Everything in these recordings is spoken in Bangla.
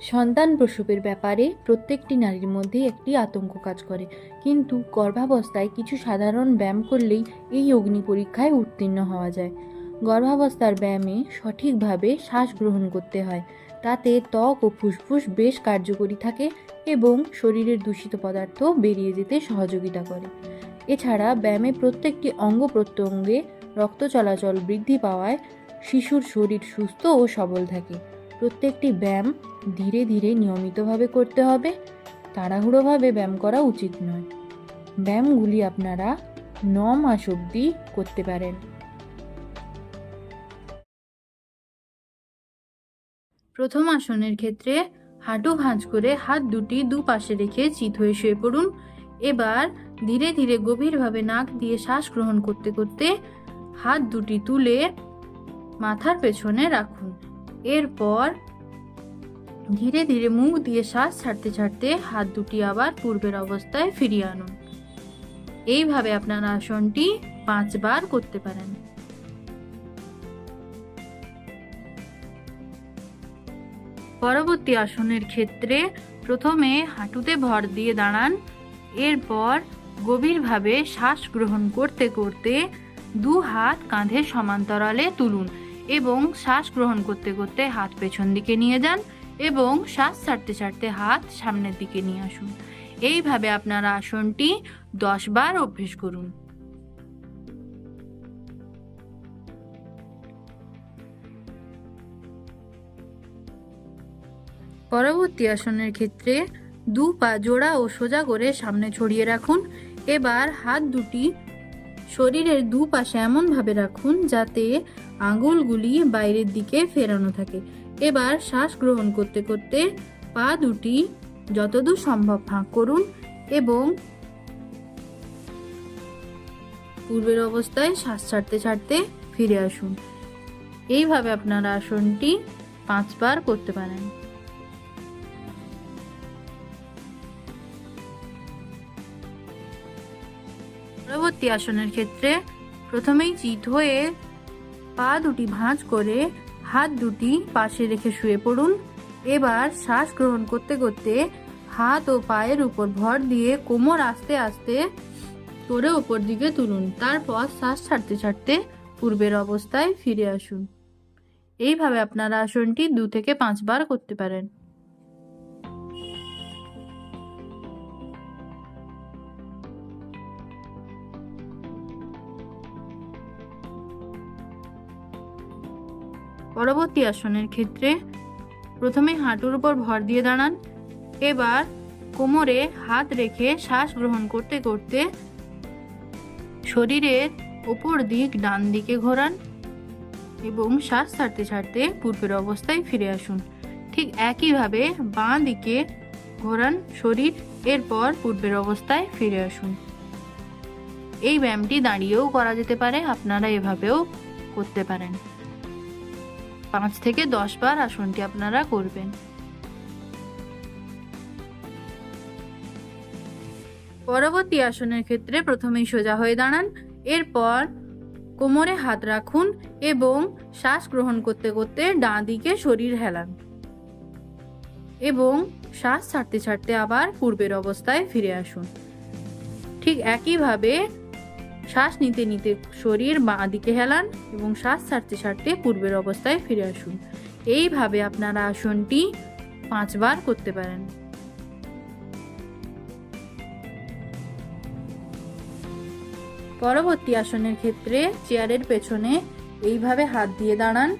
সন্তান প্রসবের ব্যাপারে প্রত্যেকটি নারীর মধ্যে একটি আতঙ্ক কাজ করে। কিন্তু গর্ভাবস্থায় কিছু সাধারণ ব্যায়াম করলেই এই অগ্নি পরীক্ষায় উত্তীর্ণ হওয়া যায়। গর্ভাবস্থার ব্যায়ামে সঠিকভাবে শ্বাস গ্রহণ করতে হয়। তাতে ত্বক ও ফুসফুস বেশ কার্যকরী থাকে এবং শরীরের দূষিত পদার্থ বেরিয়ে যেতে সহযোগিতা করে। এছাড়া ব্যায়ামে প্রত্যেকটি অঙ্গ প্রত্যঙ্গে রক্ত চলাচল বৃদ্ধি পাওয়ায় শিশুর শরীর সুস্থ ও সবল থাকে। প্রত্যেকটি ব্যায়াম ধীরে ধীরে নিয়মিতভাবে করতে হবে। তাড়াহুড়োভাবে ব্যায়াম করা উচিত নয়। ব্যায়ামগুলি আপনারা ন মাস অবধি করতে পারেন। প্রথম আসনের ক্ষেত্রে হাঁটু ভাঁজ করে হাত দুটি দুপাশে রেখে চিত হয়ে শুয়ে পড়ুন। এবার ধীরে ধীরে গভীরভাবে নাক দিয়ে শ্বাস গ্রহণ করতে করতে হাত দুটি তুলে মাথার পেছনে রাখুন। এরপর ধীরে ধীরে মুখ দিয়ে শ্বাস ছাড়তে ছাড়তে হাত দুটি আবার পূর্বের অবস্থায় ফিরিয়ে আনুন। এইভাবে আপনার আসনটি পাঁচবার করতে পারেন। পরবর্তী আসনের ক্ষেত্রে প্রথমে হাঁটুতে ভর দিয়ে দাঁড়ান, এরপর গভীরভাবে শ্বাস গ্রহণ করতে করতে দু হাত কাঁধের সমান্তরালে তুলুন। এবং শ্বাস গ্রহণ করতে করতে হাত পেছন দিকে নিয়ে যান এবং শ্বাস ছাড়তে ছাড়তে হাত সামনের দিকে নিয়ে আসুন। এইভাবে আপনার আসনটি দশ বার অভ্যেস করুন। পরবর্তী আসনের ক্ষেত্রে দু পা জোড়া ও সোজা করে সামনে ছড়িয়ে রাখুন। এবার হাত দুটি শরীরের দুপাশে এমনভাবে রাখুন যাতে আঙুলগুলি বাইরের দিকে ফেরানো থাকে। এবার শ্বাস গ্রহণ করতে করতে পা দুটি যতদূর সম্ভব ফাঁক করুন এবং পূর্বের অবস্থায় শ্বাস ছাড়তে ছাড়তে ফিরে আসুন। এইভাবে আপনারা আসনটি পাঁচবার করতে পারেন। পরবর্তী আসনের ক্ষেত্রে প্রথমেই চিত হয়ে পা দুটি ভাঁজ করে হাত দুটি পাশে রেখে শুয়ে পড়ুন। এবার শ্বাস গ্রহণ করতে করতে হাত ও পায়ের উপর ভর দিয়ে কোমর আস্তে আস্তে করে উপর দিকে তুলুন। তারপর শ্বাস ছাড়তে ছাড়তে পূর্বের অবস্থায় ফিরে আসুন। এইভাবে আপনারা আসনটি দু থেকে পাঁচবার করতে পারেন। পরবর্তী আসনের ক্ষেত্রে প্রথমে হাঁটুর উপর ভর দিয়ে দাঁড়ান। এবার কোমরে হাত রেখে শ্বাস গ্রহণ করতে করতে শরীরের ওপর দিক ডান দিকে ঘোরান এবং শ্বাস ছাড়তে ছাড়তে পূর্বের অবস্থায় ফিরে আসুন। ঠিক একইভাবে বাঁ দিকে ঘোরান শরীর, এরপর পূর্বের অবস্থায় ফিরে আসুন। এই ব্যায়ামটি দাঁড়িয়েও করা যেতে পারে, আপনারা এভাবেও করতে পারেন। পাঁচ থেকে দশ বার আসনটি আপনারা করবেন। পরবর্তী আসনের ক্ষেত্রে প্রথমেই সোজা হয়ে দাঁড়ান, এরপর কোমরে হাত রাখুন এবং শ্বাস গ্রহণ করতে করতে ডাঁ দিকে শরীর হেলান এবং শ্বাস ছাড়তে ছাড়তে আবার পূর্বের অবস্থায় ফিরে আসুন। ঠিক একইভাবে শ্বাস নিতে নিতে শরীর বাঁ দিকে হেলান এবং শ্বাস ছাড়তে ছাড়তে পূর্বের অবস্থায় ফিরে আসুন। এইভাবে আপনারা আসনটি পাঁচবার করতে পারেন। পরবর্তী আসনের ক্ষেত্রে চেয়ারের পেছনে এইভাবে হাত দিয়ে দাঁড়ান।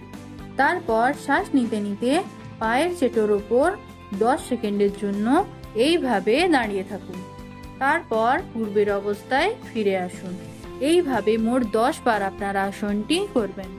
তারপর শ্বাস নিতে নিতে পায়ের চেটোর ওপর দশ সেকেন্ডের জন্য এইভাবে দাঁড়িয়ে থাকুন। তারপর পূর্বের অবস্থায় ফিরে আসুন। এইভাবে মোট দশ বার আপনারা আসনটি করবেন।